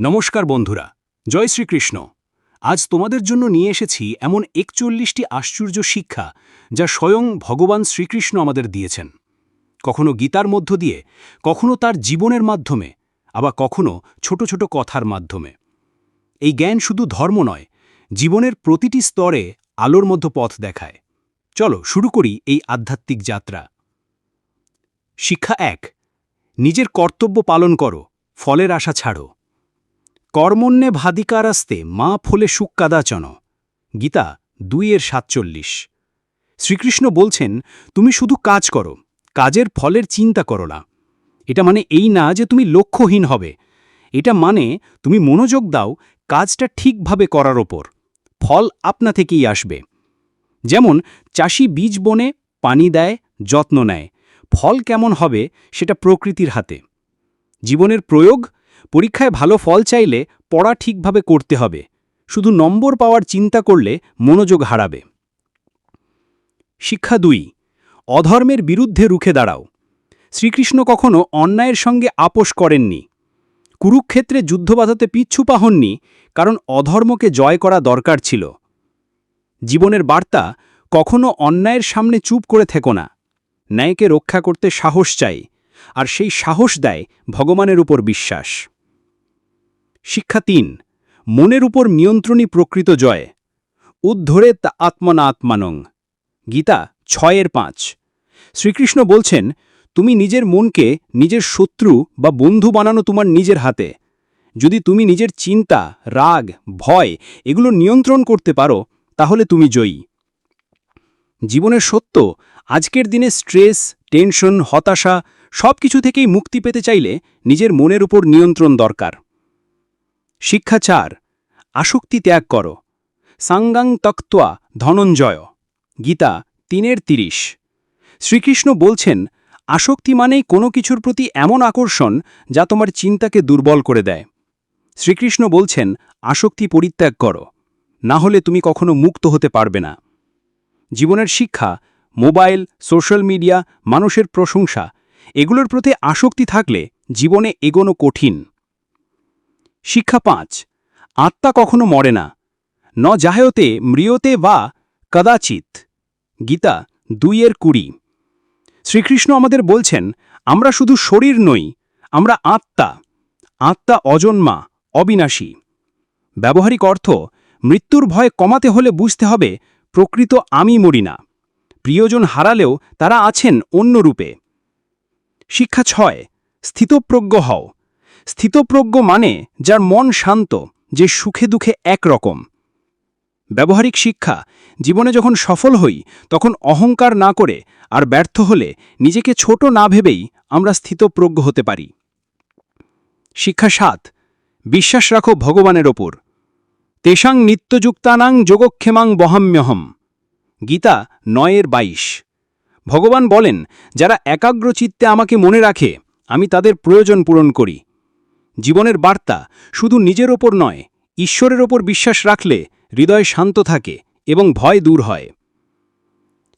নমস্কার বন্ধুরা, জয় শ্রীকৃষ্ণ। আজ তোমাদের জন্য নিয়ে এসেছি এমন একচল্লিশটি আশ্চর্য শিক্ষা যা স্বয়ং ভগবান শ্রীকৃষ্ণ আমাদের দিয়েছেন। কখনো গীতার মধ্য দিয়ে, কখনো তার জীবনের মাধ্যমে, আবার কখনো ছোট ছোট কথার মাধ্যমে। এই জ্ঞান শুধু ধর্ম নয়, জীবনের প্রতিটি স্তরে আলোর মধ্য পথ দেখায়। চলো শুরু করি এই আধ্যাত্মিক যাত্রা। শিক্ষা এক, নিজের কর্তব্য পালন করো, ফলের আশা ছাড়ো। কর্মণ্যে ভাদিকারাস্তে মা ফলে সুক্কাদাচন। গীতা দুইয়ের সাতচল্লিশ। শ্রীকৃষ্ণ বলছেন, তুমি শুধু কাজ করো, কাজের ফলের চিন্তা করো না। এটা মানে এই না যে তুমি লক্ষ্যহীন হবে। এটা মানে তুমি মনোযোগ দাও কাজটা ঠিকভাবে করার ওপর। ফল আপনা থেকেই আসবে। যেমন, চাষি বীজ বনে পানি দেয়, যত্ন নেয়। ফল কেমন হবে সেটা প্রকৃতির হাতে। জীবনের প্রয়োগ পরীক্ষায় ভালো ফল চাইলে পড়া ঠিকভাবে করতে হবে। শুধু নম্বর পাওয়ার চিন্তা করলে মনোযোগ হারাবে। শিক্ষা দুই, অধর্মের বিরুদ্ধে রুখে দাঁড়াও। শ্রীকৃষ্ণ কখনো অন্যায়ের সঙ্গে আপোষ করেননি। কুরুক্ষেত্রে যুদ্ধ বাধাতে পিচ্ছু পাহননি কারণ অধর্মকে জয় করা দরকার ছিল। জীবনের বার্তা, কখনো অন্যায়ের সামনে চুপ করে থেকো না। ন্যায়কে রক্ষা করতে সাহস চাই, আর সেই সাহস দেয় ভগবানের উপর বিশ্বাস। শিক্ষা তিন, মনের উপর নিয়ন্ত্রণী প্রকৃত জয়। উদ্ধরে তা আত্মনা আত্মানং গীতা ছয়ের পাঁচ। শ্রীকৃষ্ণ বলছেন, তুমি নিজের মনকে নিজের শত্রু বা বন্ধু বানানো তোমার নিজের হাতে। যদি তুমি নিজের চিন্তা, রাগ, ভয় এগুলো নিয়ন্ত্রণ করতে পারো, তাহলে তুমি জয়ী। জীবনের সত্য, আজকের দিনে স্ট্রেস, টেনশন, হতাশা সব কিছু থেকেই মুক্তি পেতে চাইলে নিজের মনের উপর নিয়ন্ত্রণ দরকার। শিক্ষা চার, আসক্তি ত্যাগ করো। সাঙ্গাং তক্তোয়া ধনঞ্জয়। গীতা তিনের তিরিশ। শ্রীকৃষ্ণ বলছেন, আসক্তি মানেই কোনো কিছুর প্রতি এমন আকর্ষণ যা তোমার চিন্তাকে দুর্বল করে দেয়। শ্রীকৃষ্ণ বলছেন, আসক্তি পরিত্যাগ করো। না হলে তুমি কখনো মুক্ত হতে পারবে না। জীবনের শিক্ষা, মোবাইল, সোশ্যাল মিডিয়া, মানুষের প্রশংসা, এগুলোর প্রতি আসক্তি থাকলে জীবনে এগোনো কঠিন। শিক্ষা পাঁচ। আত্মা কখনো মরে না। ন জাহয়তে মৃয়তে বা কদাচিৎ। গীতা দুইয়ের কুড়ি। শ্রীকৃষ্ণ আমাদের বলছেন, আমরা শুধু শরীর নই, আমরা আত্মা। আত্মা অজন্মা, অবিনাশী। ব্যবহারিক অর্থ, মৃত্যুর ভয় কমাতে হলে বুঝতে হবে, প্রকৃত আমি মরি না। প্রিয়জন হারালেও তারা আছেন অন্য রূপে। শিক্ষা ছয়, স্থিতপ্রজ্ঞ হও। স্থিতপ্রজ্ঞ মানে যার মন শান্ত, যে সুখে দুঃখে একরকম। ব্যবহারিক শিক্ষা, জীবনে যখন সফল হই, তখন অহংকার না করে আর ব্যর্থ হলে নিজেকে ছোট না ভেবেই আমরা স্থিতপ্রজ্ঞ হতে পারি। শিক্ষা সাত, বিশ্বাস রাখো ভগবানের ওপর। তেষাং নিত্যযুক্তানাং যোগক্ষেমাং বহাম্যহম। গীতা নয়ের বাইশ। ভগবান বলেন, যারা একাগ্রচিত্তে আমাকে মনে রাখে, আমি তাদের প্রয়োজন পূরণ করি। জীবনের বার্তা শুধু নিজের ওপর নয়, ঈশ্বরের ওপর বিশ্বাস রাখলে হৃদয় শান্ত থাকে এবং ভয় দূর হয়।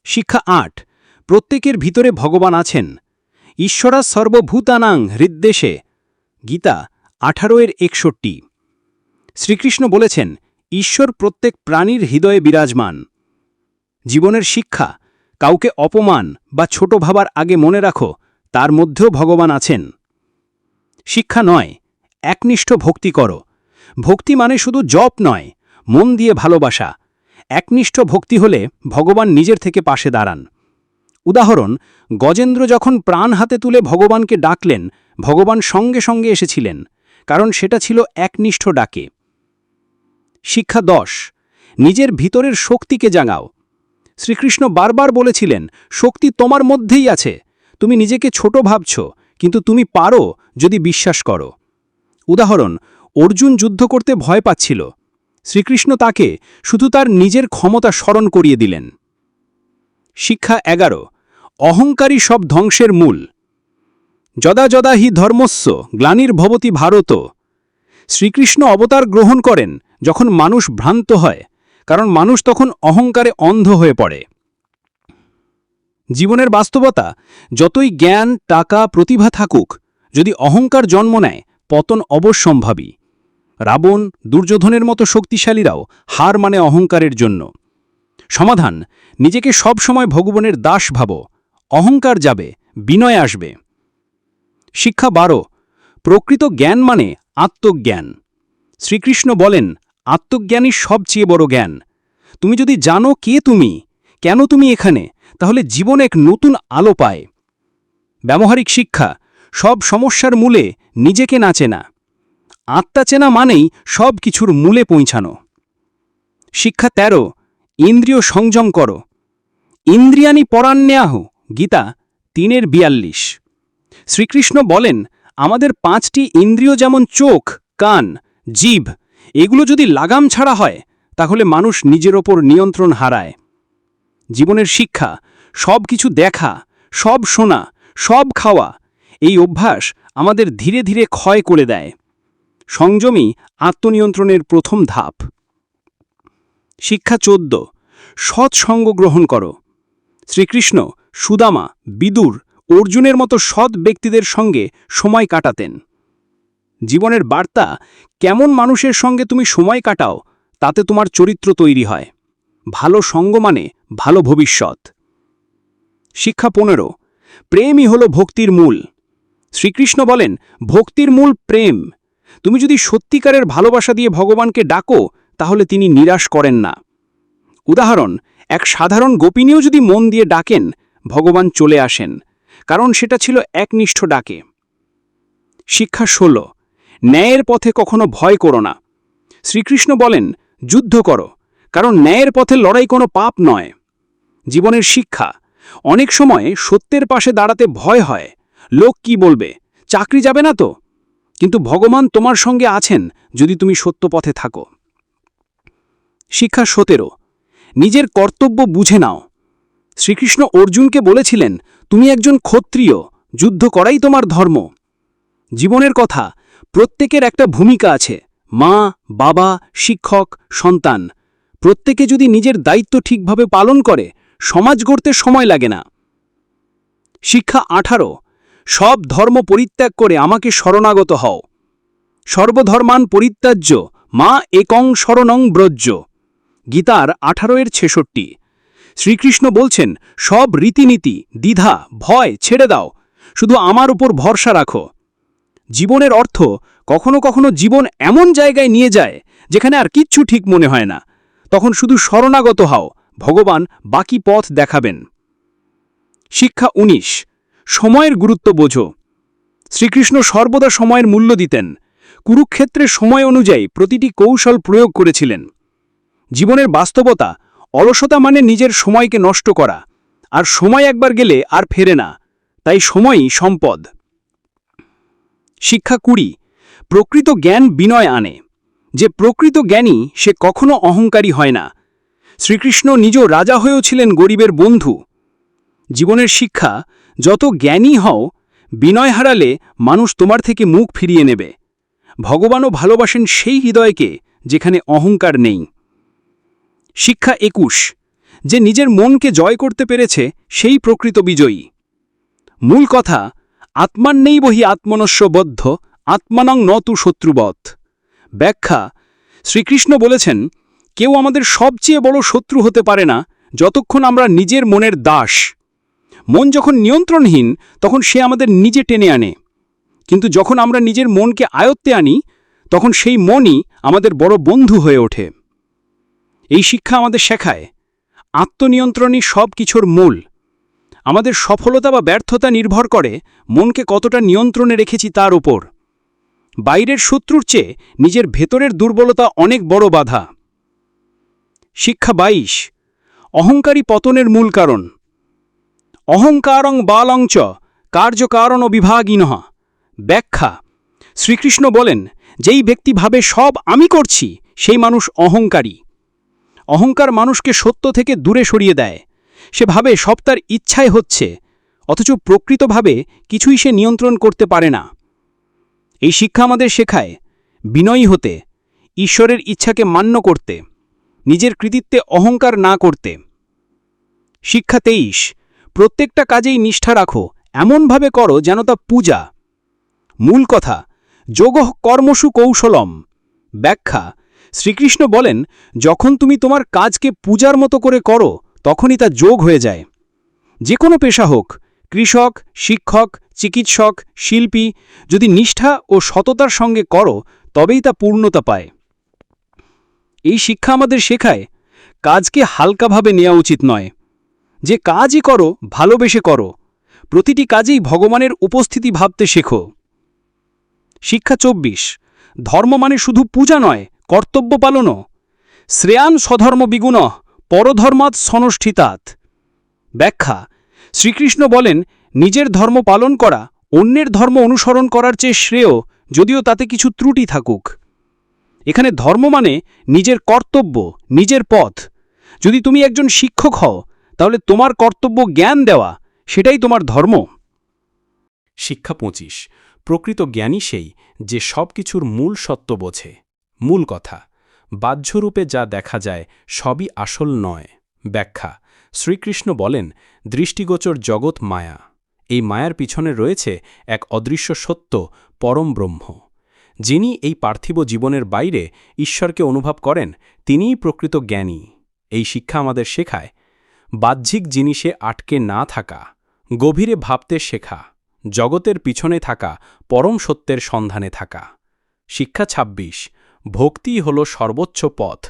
শিক্ষা আট, প্রত্যেকের ভিতরে ভগবান আছেন। ঈশ্বরা সর্বভূতানাং হৃদ্দেশে। গীতা আঠারো এর একষট্টি। শ্রীকৃষ্ণ বলেছেন, ঈশ্বর প্রত্যেক প্রাণীর হৃদয়ে বিরাজমান। জীবনের শিক্ষা, কাউকে অপমান বা ছোট ভাবার আগে মনে রাখো, তার মধ্যেও ভগবান আছেন। শিক্ষা নয় একনিষ্ঠ ভক্তি করো। ভক্তি মানে শুধু জপ নয়, মন দিয়ে ভালোবাসা। একনিষ্ঠ ভক্তি হলে ভগবান নিজের থেকে পাশে দাঁড়ান। উদাহরণ, গজেন্দ্র যখন প্রাণ হাতে তুলে ভগবানকে ডাকলেন, ভগবান সঙ্গে সঙ্গে এসেছিলেন, কারণ সেটা ছিল একনিষ্ঠ ডাকে। শিক্ষা দশ, নিজের ভিতরের শক্তিকে জাগাও। শ্রীকৃষ্ণ বারবার বলেছিলেন, শক্তি তোমার মধ্যেই আছে। তুমি নিজেকে ছোট ভাবছ, কিন্তু তুমি পারো যদি বিশ্বাস করো। উদাহরণ, অর্জুন যুদ্ধ করতে ভয় পাচ্ছিল। শ্রীকৃষ্ণ তাকে শুধু তার নিজের ক্ষমতা স্মরণ করিয়ে দিলেন। শিক্ষা এগারো, অহংকারী সব ধ্বংসের মূল। যদা যদা হি ধর্মস্য গ্লানির ভবতি ভারত। শ্রীকৃষ্ণ অবতার গ্রহণ করেন যখন মানুষ ভ্রান্ত হয়, কারণ মানুষ তখন অহংকারে অন্ধ হয়ে পড়ে। জীবনের বাস্তবতা, যতই জ্ঞান, টাকা, প্রতিভা থাকুক, যদি অহংকার জন্ম নেয় পতন অবশ্যম্ভাবী। রাবণ দুর্যোধনের মতো শক্তিশালীরাও হার মানে অহংকারের জন্য। সমাধান, নিজেকে সব সময় ভগবানের দাস ভাবো, অহংকার যাবে, বিনয় আসবে। শিক্ষা বারো, প্রকৃত জ্ঞান মানে আত্মজ্ঞান। শ্রীকৃষ্ণ বলেন, আত্মজ্ঞানই সবচেয়ে বড় জ্ঞান। তুমি যদি জানো কে তুমি, কেন তুমি এখানে, তাহলে জীবন এক নতুন আলো পায়। ব্যবহারিক শিক্ষা, সব সমস্যার মূলে নিজেকে না চেনা। আত্মা চেনা মানেই সব কিছুর মূলে পৌঁছানো। শিক্ষা ১৩ ইন্দ্রিয় সংযম করো। ইন্দ্রিয়ানি পরান্যাহ, গীতা তিনের বিয়াল্লিশ। শ্রীকৃষ্ণ বলেন, আমাদের পাঁচটি ইন্দ্রিয় যেমন চোখ, কান জিভ এগুলো যদি লাগাম ছাড়া হয়, তাহলে মানুষ নিজের ওপর নিয়ন্ত্রণ হারায়। জীবনের শিক্ষা সব কিছু দেখা, সব শোনা, সব খাওয়া এই অভ্যাস আমাদের ধীরে ধীরে ক্ষয় করে দেয়। সংযমী আত্মনিয়ন্ত্রণের প্রথম ধাপ। শিক্ষা চোদ্দ সৎসঙ্গ গ্রহণ করো। শ্রীকৃষ্ণ, সুদামা, বিদুর, অর্জুনের মতো সৎ ব্যক্তিদের সঙ্গে সময় কাটাতেন। জীবনের বার্তা, কেমন মানুষের সঙ্গে তুমি সময় কাটাও, তাতে তোমার চরিত্র তৈরি হয়। ভালো সঙ্গ মানে ভালো ভবিষ্যৎ। শিক্ষা পনেরো, প্রেমই হল ভক্তির মূল। শ্রীকৃষ্ণ বলেন, ভক্তির মূল প্রেম। তুমি যদি সত্যিকারের ভালোবাসা দিয়ে ভগবানকে ডাকো, তাহলে তিনি নিরাশ করেন না। উদাহরণ, এক সাধারণ গোপিনীও যদি মন দিয়ে ডাকেন, ভগবান চলে আসেন, কারণ সেটা ছিল একনিষ্ঠ ডাকে। শিক্ষা ষোল, ন্যায়ের পথে কখনো ভয় করো না। শ্রীকৃষ্ণ বলেন, যুদ্ধ করো, কারণ ন্যায়ের পথে লড়াই কোনো পাপ নয়। জীবনের শিক্ষা, অনেক সময় সত্যের পাশে দাঁড়াতে ভয় হয় লোক কি বলবে? চাকরি যাবে না তো? কিন্তু ভগবান তোমার সঙ্গে আছেন যদি তুমি সত্য পথে থাকো। শিক্ষা সতেরো। নিজের কর্তব্য বুঝে নাও। শ্রীকৃষ্ণ অর্জুনকে বলেছিলেন, তুমি একজন ক্ষত্রিয়, যুদ্ধ করাই তোমার ধর্ম। জীবনের কথা, প্রত্যেকের একটা ভূমিকা আছে, মা, বাবা, শিক্ষক, সন্তান। প্রত্যেকে যদি নিজের দায়িত্ব ঠিকভাবে পালন করে, সমাজ গড়তে সময় লাগে না। শিক্ষা আঠারো। সব ধর্ম পরিত্যাগ করে আমাকে শরণাগত হও। সর্বধর্মান পরিত্যাজ্য, মা একং শরণং ব্রজ্য। গীতার আঠারো এর ছেষট্টি। শ্রীকৃষ্ণ বলছেন, সব রীতিনীতি, দ্বিধা, ভয় ছেড়ে দাও, শুধু আমার উপর ভরসা রাখো। জীবনের অর্থ, কখনো কখনো জীবন এমন জায়গায় নিয়ে যায়, যেখানে আর কিচ্ছু ঠিক মনে হয় না। তখন শুধু শরণাগত হও, ভগবান বাকি পথ দেখাবেন। শিক্ষা ১৯ সময়ের গুরুত্ব বোঝো। শ্রীকৃষ্ণ সর্বদা সময়ের মূল্য দিতেন। কুরুক্ষেত্রের সময় অনুযায়ী প্রতিটি কৌশল প্রয়োগ করেছিলেন। জীবনের বাস্তবতা, অলসতা মানে নিজের সময়কে নষ্ট করা। আর সময় একবার গেলে আর ফেরে না, তাই সময়ই সম্পদ। শিক্ষা কুড়ি, প্রকৃত জ্ঞান বিনয় আনে। যে প্রকৃত জ্ঞানী, সে কখনো অহংকারী হয় না। শ্রীকৃষ্ণ নিজ রাজা হয়েও ছিলেন গরিবের বন্ধু। জীবনের শিক্ষা যত জ্ঞানী হও, বিনয় হারালে মানুষ তোমার থেকে মুখ ফিরিয়ে নেবে। ভগবানও ভালোবাসেন সেই হৃদয়কে যেখানে অহংকার নেই। শিক্ষা একুশ, যে নিজের মনকে জয় করতে পেরেছে, সেই প্রকৃত বিজয়ী। মূল কথা আত্মান নেই বহি আত্মনস্যবদ্ধ আত্মানং নতু শত্রুবধ ব্যাখ্যা, শ্রীকৃষ্ণ বলেছেন, কেউ আমাদের সবচেয়ে বড় শত্রু হতে পারে না, যতক্ষণ আমরা নিজের মনের দাস। মন যখন নিয়ন্ত্রণহীন, তখন সে আমাদের নিজে টেনে আনে। কিন্তু যখন আমরা নিজের মনকে আয়ত্তে আনি, তখন সেই মনই আমাদের বড় বন্ধু হয়ে ওঠে। এই শিক্ষা আমাদের শেখায়। আত্মনিয়ন্ত্রণই সব কিছুর মূল। আমাদের সফলতা বা ব্যর্থতা নির্ভর করে মনকে কতটা নিয়ন্ত্রণে রেখেছি তার ওপর বাইরের শত্রুর চেয়ে নিজের ভেতরের দুর্বলতা অনেক বড় বাধা। শিক্ষা বাইশ। অহংকারী পতনের মূল কারণ। অহংকারং বালং চ কার্যকারণ বিভাগীনহ ব্যাখ্যা, শ্রীকৃষ্ণ বলেন, যেই ব্যক্তি ভাবে সব আমি করছি, সেই মানুষ অহংকারী। অহংকার মানুষকে সত্য থেকে দূরে সরিয়ে দেয়। সে ভাবে সব তার ইচ্ছায় হচ্ছে, অথচ প্রকৃতভাবে কিছুই সে নিয়ন্ত্রণ করতে পারে না। এই শিক্ষা আমাদের শেখায়, বিনয়ী হতে, ঈশ্বরের ইচ্ছাকে মান্য করতে, নিজের কৃতিত্বে অহংকার না করতে। শিক্ষা তেইশ প্রত্যেকটা কাজেই নিষ্ঠা রাখো, এমনভাবে করো যেন তা পূজা। মূল কথা, যোগ কর্মসু কৌশলম। ব্যাখ্যা, শ্রীকৃষ্ণ বলেন, যখন তুমি তোমার কাজকে পূজার মতো করে করো, তখনই তা যোগ হয়ে যায়। যে কোনো পেশা হোক, কৃষক, শিক্ষক, চিকিৎসক, শিল্পী, যদি নিষ্ঠা ও সততার সঙ্গে করো, তবেই তা পূর্ণতা পায়। এই শিক্ষা আমাদের শেখায়, কাজকে হালকাভাবে নেওয়া উচিত নয়। যে কাজই করো, ভালোবেসে করো। প্রতিটি কাজেই ভগবানের উপস্থিতি ভাবতে শেখো। শিক্ষা চব্বিশ, ধর্ম মানে শুধু পূজা নয়, কর্তব্য পালনও। শ্রেয়ান স্বধর্ম বিগুণ, পরধর্মাৎ সনষ্ঠিতাৎ। ব্যাখ্যা, শ্রীকৃষ্ণ বলেন, নিজের ধর্ম পালন করা, অন্যের ধর্ম অনুসরণ করার চেয়ে শ্রেয়, যদিও তাতে কিছু ত্রুটি থাকুক। এখানে ধর্ম মানে নিজের কর্তব্য, নিজের পথ। যদি তুমি একজন শিক্ষক হও তাহলে তোমার কর্তব্য জ্ঞান দেওয়া, সেটাই তোমার ধর্ম। শিক্ষা পঁচিশ। প্রকৃত জ্ঞানী সেই যে সব কিছুর মূল সত্য বোঝে। মূল কথা, বাহ্যরূপে যা দেখা যায় সবই আসল নয়। ব্যাখ্যা, শ্রীকৃষ্ণ বলেন, দৃষ্টিগোচর জগৎ মায়া। এই মায়ার পিছনে রয়েছে এক অদৃশ্য সত্য, পরম ব্রহ্ম। যিনি এই পার্থিব জীবনের বাইরে ঈশ্বরকে অনুভব করেন, তিনিই প্রকৃত জ্ঞানী। এই শিক্ষা আমাদের শেখায় বাহ্যিক জিনিসে আটকে না থাকা, গভীরে ভাবতে শেখা, জগতের পিছনে থাকা, পরম সত্যের সন্ধানে থাকা। শিক্ষা ২৬ ভক্তি হল সর্বোচ্চ পথ।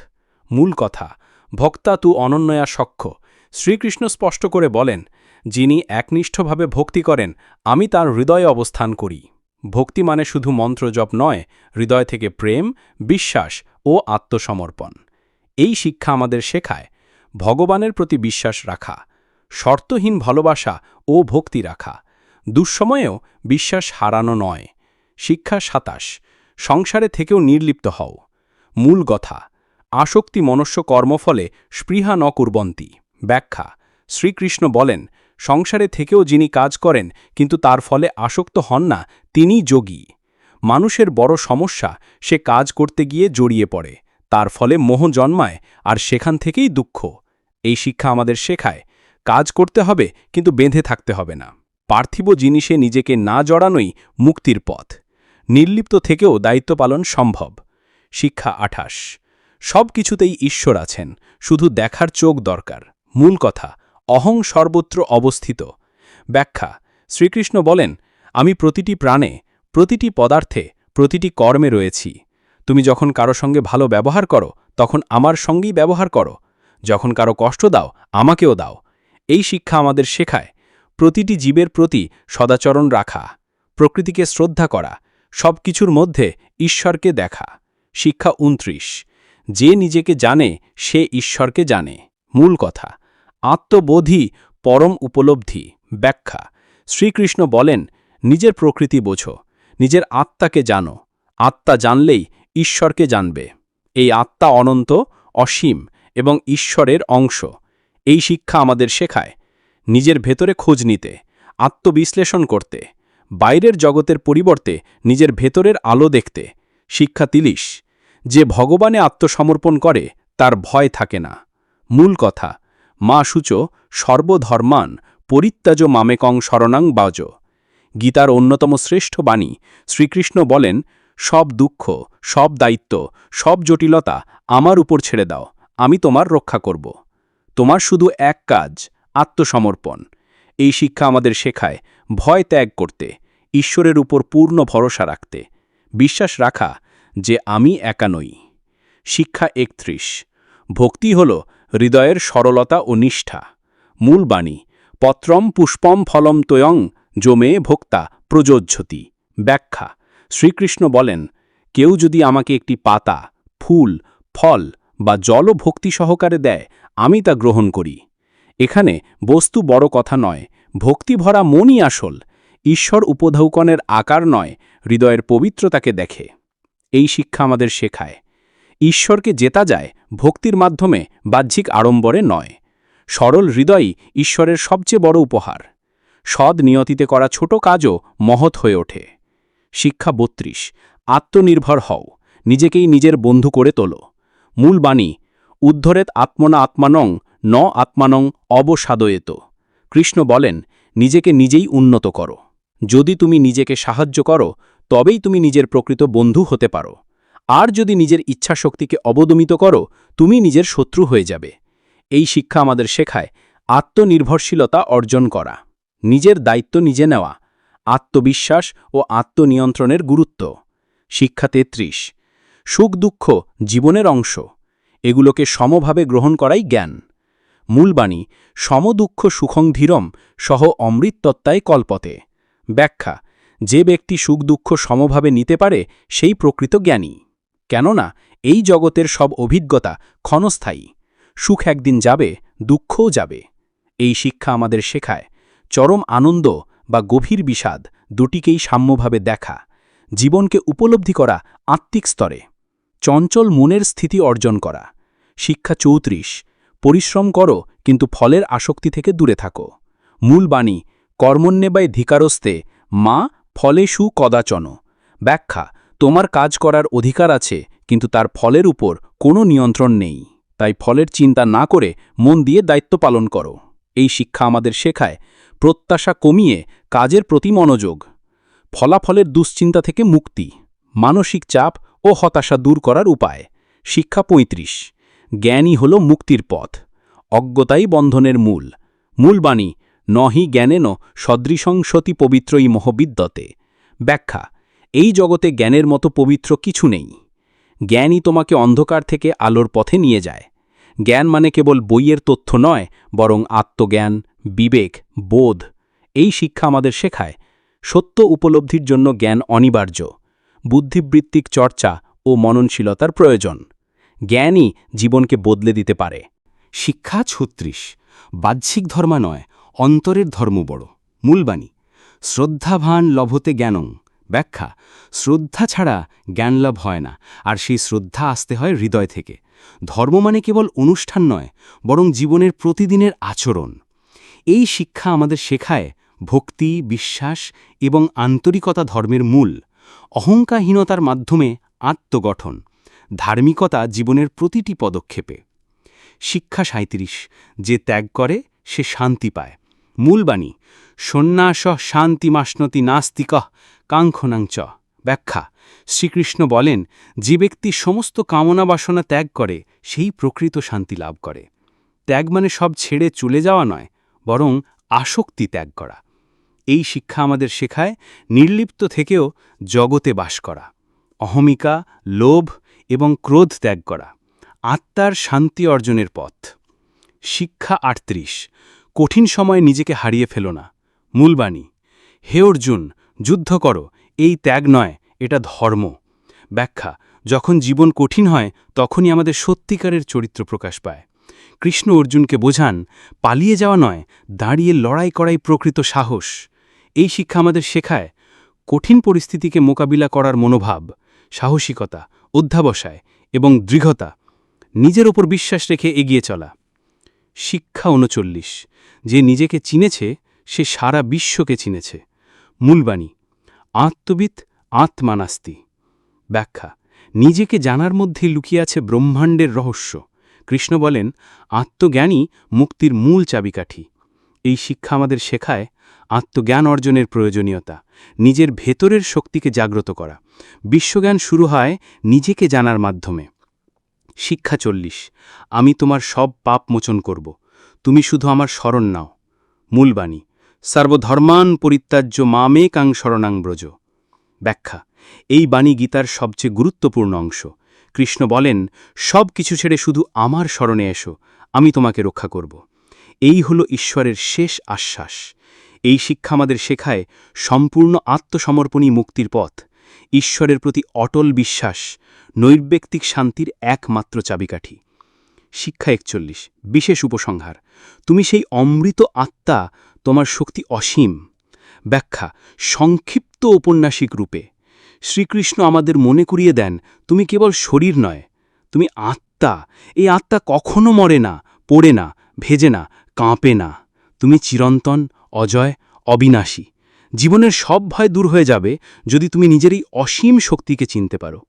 মূল কথা, ভক্তা তু অনন্যয়া সক্ষ শ্রীকৃষ্ণ স্পষ্ট করে বলেন, যিনি একনিষ্ঠভাবে ভক্তি করেন, আমি তার হৃদয়ে অবস্থান করি। ভক্তি মানে শুধু মন্ত্রজপ নয়, হৃদয় থেকে প্রেম, বিশ্বাস ও আত্মসমর্পণ। এই শিক্ষা আমাদের শেখায় ভগবানের প্রতি বিশ্বাস রাখা, শর্তহীন ভালোবাসা ও ভক্তি রাখা, দুঃসময়েও বিশ্বাস হারানো নয়। শিক্ষা সাতাশ, সংসারে থেকেও নির্লিপ্ত হও। মূল কথা, আসক্তি মনস্য কর্মফলে স্পৃহা ন কুর্বন্তী। ব্যাখ্যা, শ্রীকৃষ্ণ বলেন, সংসারে থেকেও যিনি কাজ করেন, কিন্তু তার ফলে আসক্ত হন না, তিনি যোগী। মানুষের বড় সমস্যা, সে কাজ করতে গিয়ে জড়িয়ে পড়ে। তার ফলে মোহ জন্মায়, আর সেখান থেকেই দুঃখ। এই শিক্ষা আমাদের শেখায়, কাজ করতে হবে কিন্তু বেঁধে থাকতে হবে না। পার্থিব জিনিসে নিজেকে না জড়ানোই মুক্তির পথ। নির্লিপ্ত থেকেও দায়িত্ব পালন সম্ভব। শিক্ষা আঠাশ। সব কিছুতেই ঈশ্বর আছেন, শুধু দেখার চোখ দরকার। মূল কথা, অহং সর্বত্র অবস্থিত। ব্যাখ্যা, শ্রীকৃষ্ণ বলেন, আমি প্রতিটি প্রাণে, প্রতিটি পদার্থে, প্রতিটি কর্মে রয়েছি। তুমি যখন কারও সঙ্গে ভালো ব্যবহার করো, তখন আমার সঙ্গেই ব্যবহার করো। যখন কারও কষ্ট দাও, আমাকেও দাও। এই শিক্ষা আমাদের শেখায়। প্রতিটি জীবের প্রতি সদাচরণ রাখা, প্রকৃতিকে শ্রদ্ধা করা সব কিছুর মধ্যে ঈশ্বরকে দেখা। শিক্ষা উনত্রিশ। যে নিজেকে জানে, সে ঈশ্বরকে জানে। মূল কথা, আত্মবোধি পরম উপলব্ধি। ব্যাখ্যা, শ্রীকৃষ্ণ বলেন, নিজের প্রকৃতি বোঝো, নিজের আত্মাকে জানো। আত্মা জানলেই ঈশ্বরকে জানবে। এই আত্মা অনন্ত, অসীম। এবং ঈশ্বরের অংশ। এই শিক্ষা আমাদের শেখায়। নিজের ভেতরে খোঁজ নিতে, আত্মবিশ্লেষণ করতে, বাইরের জগতের পরিবর্তে নিজের ভেতরের আলো দেখতে। শিক্ষা তিলিশ, যে ভগবানে আত্মসমর্পণ করে, তার ভয় থাকে না। মূল কথা, মা সূচ সর্বধর্মান পরিত্যাজ মামেকং শরণাং বাজ। গীতার অন্যতম শ্রেষ্ঠ বাণী, শ্রীকৃষ্ণ বলেন, সব দুঃখ, সব দায়িত্ব, সব জটিলতা আমার উপর ছেড়ে দাও। আমি তোমার রক্ষা করব। তোমার শুধু এক কাজ, আত্মসমর্পণ। এই শিক্ষা আমাদের শেখায় ভয় ত্যাগ করতে, ঈশ্বরের উপর পূর্ণ ভরসা রাখতে। বিশ্বাস রাখা যে আমি একা নই। শিক্ষা একত্রিশ। ভক্তি হল হৃদয়ের সরলতা ও নিষ্ঠা। মূল বাণী, পত্রম পুষ্পম ফলম তয়ং জমে ভোক্তা প্রযোজ্যতি। ব্যাখ্যা, শ্রীকৃষ্ণ বলেন, কেউ যদি আমাকে একটি পাতা, ফুল, ফল বা জলও ভক্তি সহকারে দেয়, আমি তা গ্রহণ করি। এখানে বস্তু বড় কথা নয়, ভক্তি ভরা মনই আসল, ঈশ্বর উপধৌকনের আকার নয়, হৃদয়ের পবিত্রতাকে দেখে। এই শিক্ষা আমাদের শেখায়, ঈশ্বরকে জেতা যায় ভক্তির মাধ্যমে বাহ্যিক আড়ম্বরে নয়। সরল হৃদয়ই ঈশ্বরের সবচেয়ে বড় উপহার। সদ নিয়তিতে করা ছোট কাজও মহৎ হয়ে ওঠে। শিক্ষা বত্রিশ, আত্মনির্ভর হও, নিজেকেই নিজের বন্ধু করে তোলো। মূল বাণী, উদ্ধরেত আত্মনা আত্মানং, ন আত্মানং অবসাদয়েত। কৃষ্ণ বলেন, নিজেকে নিজেই উন্নত করো। যদি তুমি নিজেকে সাহায্য করো, তবেই তুমি নিজের প্রকৃত বন্ধু হতে পারো। আর যদি নিজের ইচ্ছাশক্তিকে অবদমিত করো, তুমি নিজের শত্রু হয়ে যাবে। এই শিক্ষা আমাদের শেখায়, আত্মনির্ভরশীলতা অর্জন করা। নিজের দায়িত্ব নিজে নেওয়া, আত্মবিশ্বাস ও আত্মনিয়ন্ত্রণের গুরুত্ব। শিক্ষা তেত্রিশ। সুখ দুঃখ জীবনের অংশ। এগুলোকে সমভাবে গ্রহণ করাই জ্ঞান। মূলবাণী সমদুঃখ সুখং ধীরম সহ অমৃতত্ত্বায় কল্পতে। ব্যাখ্যা, যে ব্যক্তি সুখ দুঃখ সমভাবে নিতে পারে, সেই প্রকৃত জ্ঞানী। কেননা, এই জগতের সব অভিজ্ঞতা ক্ষণস্থায়ী। সুখ একদিন যাবে, দুঃখও যাবে। এই শিক্ষা আমাদের শেখায়, চরম আনন্দ বা গভীর বিষাদ দুটিকেই সাম্যভাবে দেখা, জীবনকে উপলব্ধি করা আত্মিক স্তরে। চঞ্চল মনের স্থিতি অর্জন করা। শিক্ষা চৌত্রিশ, পরিশ্রম করো, কিন্তু ফলের আসক্তি থেকে দূরে থাকো। মূল বাণী কর্মণ্যেবায় ধিকারস্তে মা ফলেষু কদাচন। ব্যাখ্যা, তোমার কাজ করার অধিকার আছে, কিন্তু তার ফলের উপর কোনো নিয়ন্ত্রণ নেই। তাই ফলের চিন্তা না করে মন দিয়ে দায়িত্ব পালন করো। এই শিক্ষা আমাদের শেখায়, প্রত্যাশা কমিয়ে কাজের প্রতি মনোযোগ। ফলাফলের দুশ্চিন্তা থেকে মুক্তি। মানসিক চাপ ও হতাশা দূর করার উপায়। শিক্ষা ৩৫ জ্ঞানই হল মুক্তির পথ। অজ্ঞতাই বন্ধনের মূল। মূলবাণী নহি জ্ঞানেন সদৃশংসতি পবিত্রই মহবিদ্যতে। ব্যাখ্যা, এই জগতে জ্ঞানের মতো পবিত্র কিছু নেই। জ্ঞানই তোমাকে অন্ধকার থেকে আলোর পথে নিয়ে যায়। জ্ঞান মানে কেবল বইয়ের তথ্য নয়, বরং আত্মজ্ঞান, বিবেক, বোধ। এই শিক্ষা আমাদের শেখায়। সত্য উপলব্ধির জন্য জ্ঞান অনিবার্য। বুদ্ধিবৃত্তিক চর্চা ও মননশীলতার প্রয়োজন। জ্ঞানই জীবনকে বদলে দিতে পারে। শিক্ষা ছত্রিশ। বাহ্যিক ধর্মা নয়, অন্তরের ধর্ম বড়। মূলবাণী, শ্রদ্ধাভান লভতে জ্ঞানং। ব্যাখ্যা, শ্রদ্ধা ছাড়া জ্ঞানলাভ হয় না, আর সেই শ্রদ্ধা আসতে হয় হৃদয় থেকে। ধর্ম মানে কেবল অনুষ্ঠান নয়, বরং জীবনের প্রতিদিনের আচরণ। এই শিক্ষা আমাদের শেখায় ভক্তি, বিশ্বাস এবং আন্তরিকতা ধর্মের মূল। অহংকারহীনতার মাধ্যমে আত্মগঠন, ধার্মিকতা জীবনের প্রতিটি পদক্ষেপে। শিক্ষা সাঁত্রিশ যে ত্যাগ করে, সে শান্তি পায়। মূলবাণী, সন্ন্যাস শান্তিমাশ্নতি নাস্তিক কাঙ্ক্ষনাঞ্চ ব্যাখ্যা, শ্রীকৃষ্ণ বলেন, যে ব্যক্তি সমস্ত কামনা বাসনা ত্যাগ করে, সেই প্রকৃত শান্তি লাভ করে। ত্যাগ মানে সব ছেড়ে চলে যাওয়া নয়, বরং আসক্তি ত্যাগ করা। এই শিক্ষা আমাদের শেখায়, নির্লিপ্ত থেকেও জগতে বাস করা, অহমিকা, লোভ এবং ক্রোধ ত্যাগ করা, আত্মার শান্তি অর্জনের পথ। শিক্ষা আটত্রিশ, কঠিন সময়ে নিজেকে হারিয়ে ফেল না। মূলবাণী, হে অর্জুন, যুদ্ধ করো, এই ত্যাগ নয়, এটা ধর্ম। ব্যাখ্যা, যখন জীবন কঠিন হয়, তখনই আমাদের সত্যিকারের চরিত্র প্রকাশ পায়। কৃষ্ণ অর্জুনকে বোঝান, পালিয়ে যাওয়া নয়, দাঁড়িয়ে লড়াই করাই প্রকৃত সাহস। এই শিক্ষা আমাদের শেখায় কঠিন পরিস্থিতিকে মোকাবিলা করার মনোভাব, সাহসিকতা, অধ্যাবসায় এবং দৃঢ়তা নিজের ওপর বিশ্বাস রেখে এগিয়ে চলা। শিক্ষা উনচল্লিশ, যে নিজেকে চিনেছে, সে সারা বিশ্বকে চিনেছে। মূলবাণী, আত্মবিৎ আত্মানাস্তি। ব্যাখ্যা, নিজেকে জানার মধ্যে লুকিয়ে আছে ব্রহ্মাণ্ডের রহস্য। কৃষ্ণ বলেন আত্মজ্ঞানী মুক্তির মূল চাবিকাঠি। এই শিক্ষা আমাদের শেখায় আত্মজ্ঞান অর্জনের প্রয়োজনীয়তা, নিজের ভেতরের শক্তিকে জাগ্রত করা। বিশ্বজ্ঞান শুরু হয় নিজেকে জানার মাধ্যমে। শিক্ষা চল্লিশ, আমি তোমার সব পাপ মোচন করব। তুমি শুধু আমার শরণ নাও। মূলবাণী, সর্বধর্মান পরিত্যাজ্য শরণাং ব্রজ। ব্যাখ্যা, এই বাণী গীতার সবচেয়ে গুরুত্বপূর্ণ অংশ। কৃষ্ণ বলেন, সব কিছু ছেড়ে শুধু আমার স্মরণে এসো, আমি তোমাকে রক্ষা করব। এই হল ঈশ্বরের শেষ আশ্বাস। এই শিক্ষা আমাদের শেখায় সম্পূর্ণ আত্মসমর্পণী মুক্তির পথ, ঈশ্বরের প্রতি অটল বিশ্বাস, নৈর্ব্যক্তিক শান্তির একমাত্র চাবিকাঠি। শিক্ষা একচল্লিশ, বিশেষ উপসংহার, তুমি সেই অমৃত আত্মা তোমার শক্তি অসীম। ব্যাখ্যা, সংক্ষিপ্ত ঔপন্যাসিক রূপে, শ্রীকৃষ্ণ আমাদের মনে করিয়ে দেন, তুমি কেবল শরীর নয়, তুমি আত্মা, এই আত্মা কখনো মরে না, পড়ে না, ভেজে না, কাঁপে না, তুমি চিরন্তন অজয়, অবিনাশী। জীবনের সব ভয় দূর হয়ে যাবে যদি তুমি নিজের এই অসীম শক্তিকে চিনতে পারো।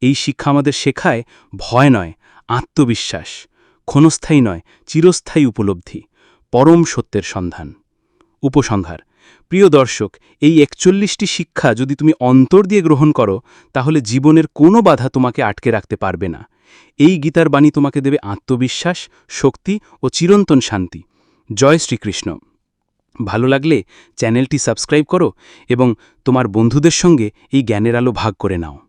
এই শিক্ষা আমাদের শেখায় ভয় নয়, আত্মবিশ্বাস। ক্ষণস্থায়ী নয়, চিরস্থায়ী উপলব্ধি। পরম সত্যের সন্ধান। উপসংহার। প্রিয় দর্শক, এই একচল্লিশটি শিক্ষা যদি তুমি অন্তর দিয়ে গ্রহণ করো, তাহলে জীবনের কোনো বাধা তোমাকে আটকে রাখতে পারবে না। এই গীতার বাণী তোমাকে দেবে আত্মবিশ্বাস, শক্তি ও চিরন্তন শান্তি। জয় শ্রীকৃষ্ণ। ভালো লাগলে চ্যানেলটি সাবস্ক্রাইব করো এবং তোমার বন্ধুদের সঙ্গে এই জ্ঞানের আলো ভাগ করে নাও।